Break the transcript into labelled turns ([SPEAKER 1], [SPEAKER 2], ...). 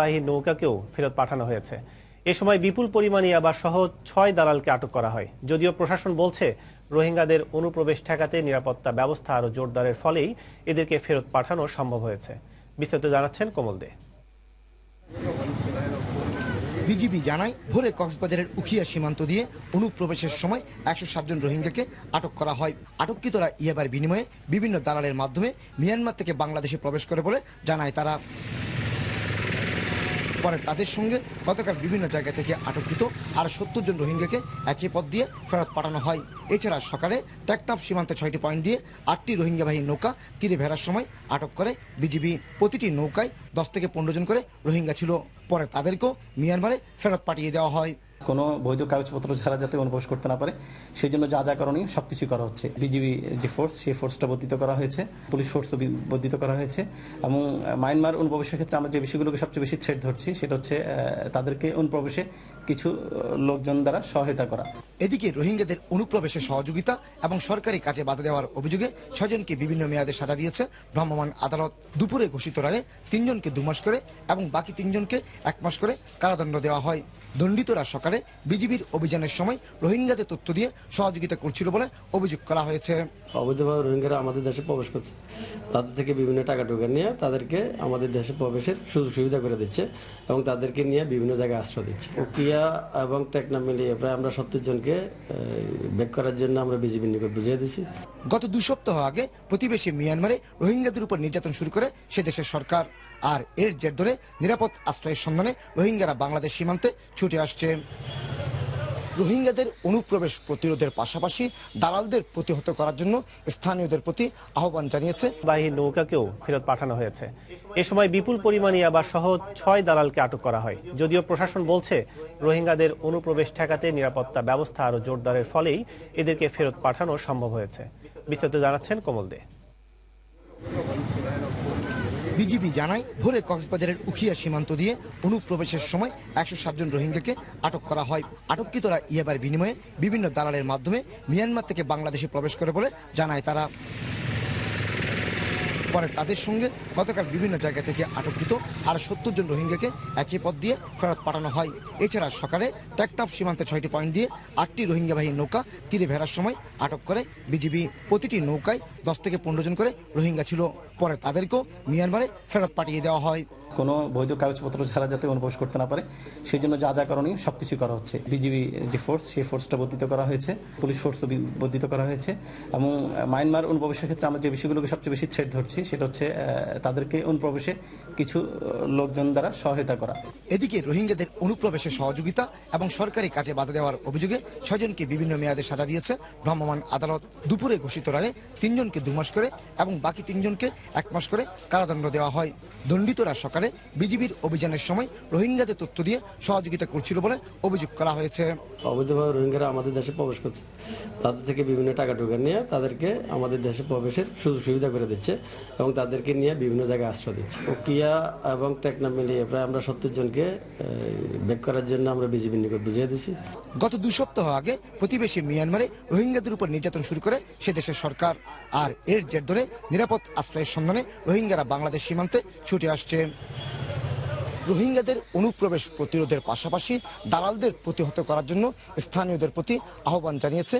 [SPEAKER 1] বাহী নৌকাকেও ফেরত পাঠানো হয়েছে। এ সময় বিপুল পরিমাণ ইয়াবা সহ ছয় দালালকে আটক করা হয়। যদিও প্রশাসন বলছে, রোহিঙ্গাদের অনুপ্রবেশ ঠেকাতে নিরাপত্তা ব্যবস্থা আরও জোরদারের ফলেই এদেরকে ফেরত পাঠানো সম্ভব হয়েছে। বিস্তারিত জানাচ্ছেন কমল দে।
[SPEAKER 2] বিজিবি জানায়, ভোরে কক্সবাজারের উখিয়া সীমান্ত দিয়ে অনুপ্রবেশের সময় একশো সাতজন রোহিঙ্গাকে আটক করা হয়। আটককৃতরা ইয়াবার বিনিময়ে বিভিন্ন দালালের মাধ্যমে মিয়ানমার থেকে বাংলাদেশে প্রবেশ করে বলে জানায় তারা। পরে তাদের সঙ্গে গতকাল বিভিন্ন জায়গা থেকে আটকৃত আর সত্তর জন রোহিঙ্গাকে একই পথ দিয়ে ফেরত পাঠানো হয়। এছাড়া সকালে ট্যাকটাপ সীমান্তে ছয়টি পয়েন্ট দিয়ে আটটি রোহিঙ্গাবাহী নৌকা তীরে ভেড়ার সময় আটক করে বিজিবি। প্রতিটি নৌকায় দশ থেকে পনেরো জন করে রোহিঙ্গা ছিল। পরে তাদেরকেও মিয়ানমারে ফেরত পাঠিয়ে দেওয়া হয়।
[SPEAKER 3] কোনো বৈধ কাগজপত্র ছাড়া যাতে অনুপ্রবেশ করতে না পারে সেই জন্য যা যা করণীয় সব কিছুই করা হচ্ছে। বিজিবি যে ফোর্স সেই ফোর্সটা বর্ধিত করা হয়েছে, পুলিশ ফোর্সও বর্ধিত করা হয়েছে। এবং মায়ানমার অনুপ্রবেশের ক্ষেত্রে আমরা যে বিষয়গুলোকে সবচেয়ে বেশি ছেড় ধরছি, সেটা হচ্ছে তাদেরকে অনুপ্রবেশে কিছু লোকজন দ্বারা সহায়তা করা।
[SPEAKER 2] এদিকে রোহিঙ্গাদের অনুপ্রবেশে সহযোগিতা এবং সরকারি কাজে বাধা দেওয়ার অভিযোগে ছয়জনকে বিভিন্ন মেয়াদে সাজা দিয়েছে ভ্রাম্যমাণ আদালত। দুপুরে ঘোষিত রায়ে তিনজনকে দুমাস করে এবং বাকি তিনজনকে এক মাস করে কারাদণ্ড দেওয়া হয়। দণ্ডিতরা সকালে বিজিবির অভিযানের সময় রোহিঙ্গাদের তথ্য দিয়ে সহযোগিতা করছিল বলে অভিযোগ করা হয়েছে।
[SPEAKER 4] অবৈধভাবে রোহিঙ্গারা আমাদের দেশে প্রবেশ করছে। তাদের থেকে বিভিন্ন টাকা টুকা নিয়ে তাদেরকে আমাদের দেশে প্রবেশের সুযোগ সুবিধা করে দিচ্ছে এবং তাদেরকে নিয়ে বিভিন্ন জায়গায় আশ্রয় দিচ্ছে। উকিয়া এবং টেকনা মিলিয়ে প্রায় আমরা সত্তর জনকে বেক করার জন্য আমরা বিজিবির নিকট বুঝিয়ে দিছি
[SPEAKER 2] গত দু সপ্তাহ আগে প্রতিবেশী মিয়ানমারে রোহিঙ্গাদের উপর নির্যাতন শুরু করে সে দেশের সরকার। আর এর জের ধরে নিরাপদ আশ্রয়ের সন্ধানে রোহিঙ্গারা বাংলাদেশ সীমান্তে ছুটে আসছে। রোহিঙ্গাদের অনুপ্রবেশ প্রতিরোধের পাশাপাশি দালালদের প্রতিহত করার জন্য স্থানীয়দের প্রতি আহ্বান জানিয়েছে।
[SPEAKER 1] বাহী নৌকাকেও ফেরত পাঠানো হয়েছে। এ সময় বিপুল পরিমাণ ইয়াবা সহ ছয় দালালকে আটক করা হয়। যদিও প্রশাসন বলছে, রোহিঙ্গাদের অনুপ্রবেশ ঠেকাতে নিরাপত্তা ব্যবস্থা আরও জোরদারের ফলেই এদেরকে ফেরত পাঠানো সম্ভব হয়েছে। বিস্তারিত জানাচ্ছেন কমল দে।
[SPEAKER 2] বিজিবি জানায়, ভোরে কক্সবাজারের উখিয়া সীমান্ত দিয়ে অনুপ্রবেশের সময় একশো সাতজন রোহিঙ্গাকে আটক করা হয়। আটককৃতরা ইয়াবার বিনিময়ে বিভিন্ন দালালের মাধ্যমে মিয়ানমার থেকে বাংলাদেশে প্রবেশ করে বলে জানায় তারা। পরে তাদের সঙ্গে গতকাল বিভিন্ন জায়গা থেকে আটককৃত আর সত্তর জন রোহিঙ্গাকে একই পথ দিয়ে ফেরত পাঠানো হয়। এছাড়া সকালে টেকনাফ সীমান্তে ছয়টি পয়েন্ট দিয়ে আটটি রোহিঙ্গাবাহী নৌকা তীরে ভেড়ার সময় আটক করে বিজিবি। প্রতিটি নৌকায় দশ থেকে পনেরো জন করে রোহিঙ্গা ছিল। পরে তাদেরকেও মিয়ানমারে ফেরত পাঠিয়ে দেওয়া হয়।
[SPEAKER 3] কোনো বৈধ কাগজপত্র ছাড়া যাতে অনুপ্রবেশ করতে না পারে সেই জন্য যা যা করণীয় সবকিছু করা হচ্ছে। বিজিবি যে ফোর্স সেই ফোর্সটা বর্ধিত করা হয়েছে পুলিশ ফোর্স বর্ধিত করা হয়েছে। এবং মায়ানমার অনুপ্রবেশের ক্ষেত্রে আমরা যে বিষয়গুলোকে সবচেয়ে বেশি থ্রেট ধরছি সেটা হচ্ছে তাদেরকে অনুপ্রবেশে কিছু লোকজন দ্বারা সহায়তা করা।
[SPEAKER 2] এদিকে রোহিঙ্গাদের অনুপ্রবেশে সহযোগিতা এবং সরকারি কাজে বাধা দেওয়ার অভিযোগে ছয়জনকে বিভিন্ন মেয়াদে সাজা দিয়েছে ভ্রাম্যমাণ আদালত। দুপুরে ঘোষিত রায়ে তিনজনকে দুমাস করে এবং বাকি তিনজনকে এক মাস করে কারাদণ্ড দেওয়া হয়। দণ্ডিতরা সকালে বিজিবির অভিযানের সময় রোহিঙ্গাদের তথ্য দিয়ে সহযোগিতা করছিল বলে অভিযোগ করা হয়েছে।
[SPEAKER 4] অবৈধভাবে রোহিঙ্গারা আমাদের দেশে প্রবেশ করছে। তাদের থেকে বিভিন্ন টাকা টুকা নিয়ে তাদেরকে আমাদের দেশে প্রবেশের সুযোগ সুবিধা করে দিচ্ছে এবং তাদেরকে নিয়ে বিভিন্ন জায়গায় আশ্রয় দিচ্ছে। উকিয়া এবং টেকনা মিলিয়ে প্রায় আমরা সত্তর জনকে বেক করার জন্য আমরা বিজিবির নিকট বুঝিয়ে দিছি।
[SPEAKER 2] গত দু সপ্তাহ আগে প্রতিবেশী মিয়ানমারে রোহিঙ্গাদের উপর নির্যাতন শুরু করে সে দেশের সরকার। আর এর জের ধরে নিরাপদ আশ্রয়ের সন্ধানে রোহিঙ্গারা বাংলাদেশ সীমান্তে ছুটে আসছে। রোহিঙ্গাদের অনুপ্রবেশ প্রতিরোধের পাশাপাশি দালালদের প্রতিহত করার জন্য স্থানীয়দের প্রতি আহ্বান জানিয়েছে